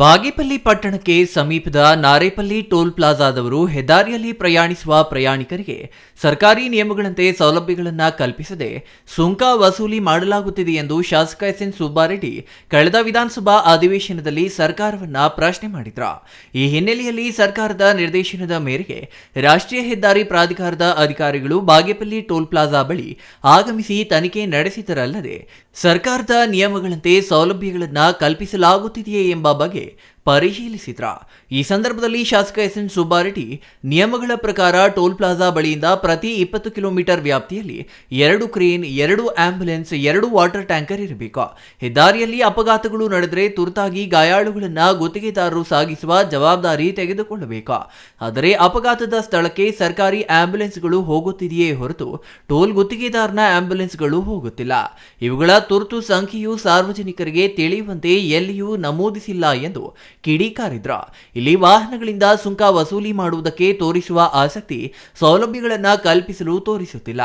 ಬಾಗೇಪಲ್ಲಿ ಪಟ್ಟಣಕ್ಕೆ ಸಮೀಪದ ನಾರೇಪಲ್ಲಿ ಟೋಲ್ ಪ್ಲಾಜಾದವರು ಹೆದ್ದಾರಿಯಲ್ಲಿ ಪ್ರಯಾಣಿಸುವ ಪ್ರಯಾಣಿಕರಿಗೆ ಸರ್ಕಾರಿ ನಿಯಮಗಳಂತೆ ಸೌಲಭ್ಯಗಳನ್ನು ಕಲ್ಪಿಸದೆ ಸುಂಕ ವಸೂಲಿ ಮಾಡಲಾಗುತ್ತಿದೆ ಎಂದು ಶಾಸಕ ಎಸ್ ಎನ್ ಸುಬ್ಬಾರೆಡ್ಡಿ ಕಳೆದ ವಿಧಾನಸಭಾ ಅಧಿವೇಶನದಲ್ಲಿ ಸರ್ಕಾರವನ್ನ ಪ್ರಶ್ನೆ ಮಾಡಿದ್ರು. ಈ ಹಿನ್ನೆಲೆಯಲ್ಲಿ ಸರ್ಕಾರದ ನಿರ್ದೇಶನದ ಮೇರೆಗೆ ರಾಷ್ಟ್ರೀಯ ಹೆದ್ದಾರಿ ಪ್ರಾಧಿಕಾರದ ಅಧಿಕಾರಿಗಳು ಬಾಗೇಪಲ್ಲಿ ಟೋಲ್ ಪ್ಲಾಜಾ ಬಳಿ ಆಗಮಿಸಿ ತನಿಖೆ ನಡೆಸಿದರಲ್ಲದೆ ಸರ್ಕಾರದ ನಿಯಮಗಳಂತೆ ಸೌಲಭ್ಯಗಳನ್ನು ಕಲ್ಪಿಸಲಾಗುತ್ತಿದೆಯೇ ಎಂಬ ಬಗ್ಗೆ ಪರಿಶೀಲಿಸಿದ್ರ? ಈ ಸಂದರ್ಭದಲ್ಲಿ ಶಾಸಕ ಎಸ್ ಎನ್ ಸುಬ್ಬಾರೆಡ್ಡಿ, ನಿಯಮಗಳ ಪ್ರಕಾರ ಟೋಲ್ ಪ್ಲಾಜಾ ಬಳಿಯಿಂದ ಪ್ರತಿ ಇಪ್ಪತ್ತು ಕಿಲೋಮೀಟರ್ ವ್ಯಾಪ್ತಿಯಲ್ಲಿ ಎರಡು ಕ್ರೇನ್, ಎರಡು ಆಂಬ್ಯುಲೆನ್ಸ್, ಎರಡು ವಾಟರ್ ಟ್ಯಾಂಕರ್ ಇರಬೇಕು. ಹೆದ್ದಾರಿಯಲ್ಲಿ ಅಪಘಾತಗಳು ನಡೆದರೆ ತುರ್ತಾಗಿ ಗಾಯಾಳುಗಳನ್ನು ಗುತ್ತಿಗೆದಾರರು ಸಾಗಿಸುವ ಜವಾಬ್ದಾರಿ ತೆಗೆದುಕೊಳ್ಳಬೇಕು. ಆದರೆ ಅಪಘಾತದ ಸ್ಥಳಕ್ಕೆ ಸರ್ಕಾರಿ ಆಂಬ್ಯುಲೆನ್ಸ್ಗಳು ಹೋಗುತ್ತಿದೆಯೇ ಹೊರತು ಟೋಲ್ ಗುತ್ತಿಗೆದಾರನ ಆಂಬ್ಯುಲೆನ್ಸ್ಗಳು ಹೋಗುತ್ತಿಲ್ಲ. ಇವುಗಳ ತುರ್ತು ಸಂಖ್ಯೆಯು ಸಾರ್ವಜನಿಕರಿಗೆ ತಿಳಿಯುವಂತೆ ಎಲ್ಲಿಯೂ ನಮೂದಿಸಿಲ್ಲ ಎಂದು ಕಿಡಿಕಾರಿದ್ರ ಇಲ್ಲಿ ವಾಹನಗಳಿಂದ ಸುಂಕ ವಸೂಲಿ ಮಾಡುವುದಕ್ಕೆ ತೋರಿಸುವ ಆಸಕ್ತಿ ಸೌಲಭ್ಯಗಳನ್ನು ಕಲ್ಪಿಸಲು ತೋರಿಸುತ್ತಿಲ್ಲ.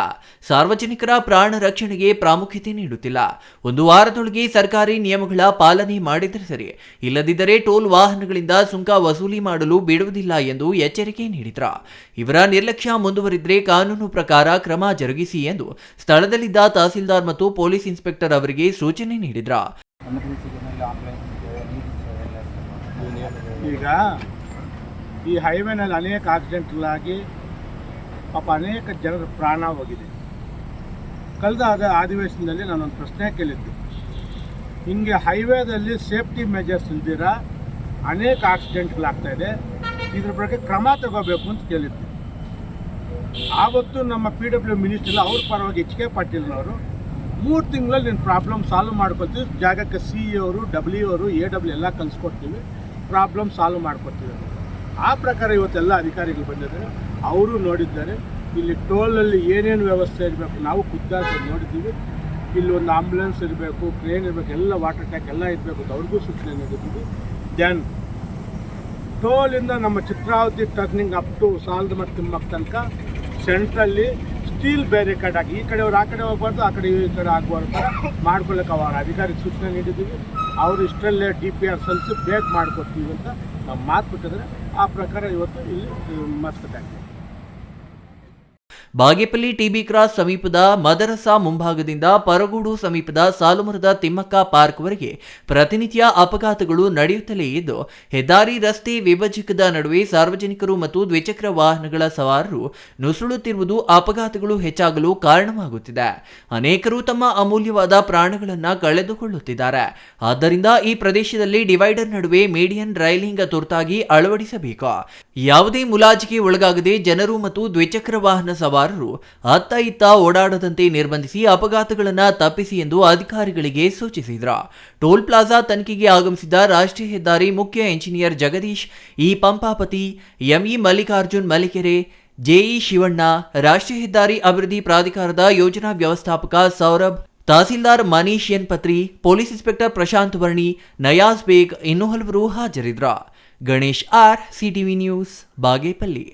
ಸಾರ್ವಜನಿಕರ ಪ್ರಾಣ ರಕ್ಷಣೆಗೆ ಪ್ರಾಮುಖ್ಯತೆ ನೀಡುತ್ತಿಲ್ಲ. ಒಂದು ವಾರದೊಳಗೆ ಸರ್ಕಾರಿ ನಿಯಮಗಳ ಪಾಲನೆ ಮಾಡಿದರೆ ಸರಿ. ಇಲ್ಲದಿದ್ದರೆ ಟೋಲ್ ವಾಹನಗಳಿಂದ ಸುಂಕ ವಸೂಲಿ ಮಾಡಲು ಬಿಡುವುದಿಲ್ಲ ಎಂದು ಎಚ್ಚರಿಕೆ ನೀಡಿದ್ರ. ಇವರ ನಿರ್ಲಕ್ಷ್ಯ ಮುಂದುವರಿದ್ರೆ ಕಾನೂನು ಪ್ರಕಾರ ಕ್ರಮ ಜರುಗಿಸಿ ಎಂದು ಸ್ಥಳದಲ್ಲಿದ್ದ ತಹಸೀಲ್ದಾರ್ ಮತ್ತು ಪೊಲೀಸ್ ಇನ್ಸ್ಪೆಕ್ಟರ್ ಅವರಿಗೆ ಸೂಚನೆ ನೀಡಿದ್ರ. ಈಗ ಈ ಹೈವೇನಲ್ಲಿ ಅನೇಕ ಆಕ್ಸಿಡೆಂಟ್ಗಳಾಗಿ ಪಾಪ ಅನೇಕ ಜನರ ಪ್ರಾಣ ಹೋಗಿದೆ. ಕಳೆದ ಆದ ಅಧಿವೇಶನದಲ್ಲಿ ನಾನೊಂದು ಪ್ರಶ್ನೆ ಕೇಳಿದ್ದೆ. ಹಿಂಗೆ ಹೈವೇದಲ್ಲಿ ಸೇಫ್ಟಿ ಮೆಜರ್ಸ್ ಇಲ್ದಿರ? ಅನೇಕ ಆಕ್ಸಿಡೆಂಟ್ಗಳಾಗ್ತಾ ಇದೆ. ಇದ್ರ ಬಗ್ಗೆ ಕ್ರಮ ತಗೋಬೇಕು ಅಂತ ಕೇಳಿದ್ದೆ. ಆವತ್ತು ನಮ್ಮ ಪಿ ಡಬ್ಲ್ಯೂ ಮಿನಿಸ್ಟರ್ ಅವ್ರ ಪರವಾಗಿ ಎಚ್ ಕೆ ಪಾಟೀಲ್ನವರು ಮೂರು ತಿಂಗಳಲ್ಲಿ ನಿನ್ನ ಪ್ರಾಬ್ಲಮ್ ಸಾಲ್ವ್ ಮಾಡ್ಕೊಳ್ತೀವಿ. ಜಾಗಕ್ಕೆ ಸಿ ಅವರು ಡಬ್ಲ್ಯೂ ಅವರು ಎ ಡಬ್ಲ್ಯೂ ಎಲ್ಲ ಕಲಿಸ್ಕೊಡ್ತೀವಿ ಪ್ರಾಬ್ಲಮ್ ಸಾಲ್ವ್ ಮಾಡಿಕೊಡ್ತಿದ್ದಾರೆ ಆ ಪ್ರಕಾರ ಇವತ್ತೆಲ್ಲ ಅಧಿಕಾರಿಗಳು ಬಂದಿದ್ದಾರೆ. ಅವರು ನೋಡಿದ್ದಾರೆ. ಇಲ್ಲಿ ಟೋಲಲ್ಲಿ ಏನೇನು ವ್ಯವಸ್ಥೆ ಇರಬೇಕು, ನಾವು ಖುದ್ದಾಗಿ ನೋಡಿದ್ದೀವಿ. ಇಲ್ಲಿ ಒಂದು ಆಂಬುಲೆನ್ಸ್ ಇರಬೇಕು ಕ್ರೇನ್ ಇರಬೇಕು, ಎಲ್ಲ ವಾಟರ್ ಟ್ಯಾಂಕ್ ಎಲ್ಲ ಇರಬೇಕು ಅಂತ ಅವ್ರಿಗೂ ಸೂಚನೆ ನೀಡಿದ್ದೀವಿ. ದೆನ್ ಟೋಲಿಂದ ನಮ್ಮ ಚಿತ್ರಾವತಿ ಟರ್ನಿಂಗ್ ಅಪ್ ಟು ಸಾಲದ ಮತ್ತು ತಿಮ್ಮಕ್ಕ ತನಕ ಸೆಂಟ್ರಲ್ಲಿ ಸ್ಟೀಲ್ ಬ್ಯಾರಿಕೇಡ್ ಆಗಿ, ಈ ಕಡೆಯವ್ರು ಆ ಕಡೆ ಹೋಗ್ಬಾರ್ದು, ಆ ಕಡೆ ಈ ಕಡೆ ಆಗ್ಬಾರ್ದು ಮಾಡ್ಕೊಳ್ಳೋಕೆ ಅವಾಗ ಅಧಿಕಾರಿಗೆ ಸೂಚನೆ ನೀಡಿದ್ದೀವಿ. ಅವರು ಇಷ್ಟರಲ್ಲೇ ಡಿ ಪಿ ಆರ್ ಸಲ್ಲಿಸಿ ಬೇಗ ಮಾಡ್ಕೊಡ್ತೀವಿ ಅಂತ ನಾವು ಮಾತು ಬಿಟ್ಟಿದ್ರೆ ಆ ಪ್ರಕಾರ ಇವತ್ತು ಇಲ್ಲಿ ಮಸ್ತ್ ಆಗ್ತದೆ ಬಾಗೇಪಲ್ಲಿ ಟಿಬಿ ಕ್ರಾಸ್ ಸಮೀಪದ ಮದರಸಾ ಮುಂಭಾಗದಿಂದ ಪರಗೂಡು ಸಮೀಪದ ಸಾಲುಮರದ ತಿಮ್ಮಕ್ಕ ಪಾರ್ಕ್ವರೆಗೆ ಪ್ರತಿನಿತ್ಯ ಅಪಘಾತಗಳು ನಡೆಯುತ್ತಲೇ ಇದ್ದು, ಹೆದ್ದಾರಿ ರಸ್ತೆ ವಿಭಜಕದ ನಡುವೆ ಸಾರ್ವಜನಿಕರು ಮತ್ತು ದ್ವಿಚಕ್ರ ವಾಹನಗಳ ಸವಾರರು ನುಸುಳುತ್ತಿರುವುದು ಅಪಘಾತಗಳು ಹೆಚ್ಚಾಗಲು ಕಾರಣವಾಗುತ್ತಿದೆ. ಅನೇಕರು ತಮ್ಮ ಅಮೂಲ್ಯವಾದ ಪ್ರಾಣಗಳನ್ನು ಕಳೆದುಕೊಳ್ಳುತ್ತಿದ್ದಾರೆ. ಆದ್ದರಿಂದ ಈ ಪ್ರದೇಶದಲ್ಲಿ ಡಿವೈಡರ್ ನಡುವೆ ಮೀಡಿಯನ್ ರೈಲಿಂಗ್ ತುರ್ತಾಗಿ ಅಳವಡಿಸಬೇಕು. ಯಾವುದೇ ಮುಲಾಜಿಗೆ ಒಳಗಾಗದೆ ಜನರು ಮತ್ತು ದ್ವಿಚಕ್ರ ವಾಹನ ಸವಾರರು ಅತ್ತ ಇತ್ತ ಓಡಾಡದಂತೆ ನಿರ್ಬಂಧಿಸಿ ಅಪಘಾತಗಳನ್ನು ತಪ್ಪಿಸಿ ಎಂದು ಅಧಿಕಾರಿಗಳಿಗೆ ಸೂಚಿಸಿದ್ರ. ಟೋಲ್ ಪ್ಲಾಜಾ ತನಿಖೆಗೆ ಆಗಮಿಸಿದ ರಾಷ್ಟ್ರೀಯ ಹೆದ್ದಾರಿ ಮುಖ್ಯ engineer Jagadish E Pampapati ME Mallikarjun Malikere JE Shivanna, ರಾಷ್ಟ್ರೀಯ ಹೆದ್ದಾರಿ ಅಭಿವೃದ್ಧಿ ಪ್ರಾಧಿಕಾರದ ಯೋಜನಾ ವ್ಯವಸ್ಥಾಪಕ Saurabh, tahsildar Manish N Patri, police inspector Prashant Varni, Nayaz Baig ಇನ್ನೂ ಹಲವರು ಹಾಜರಿದ್ರ. Ganesh R, CTV news, Bagepalli.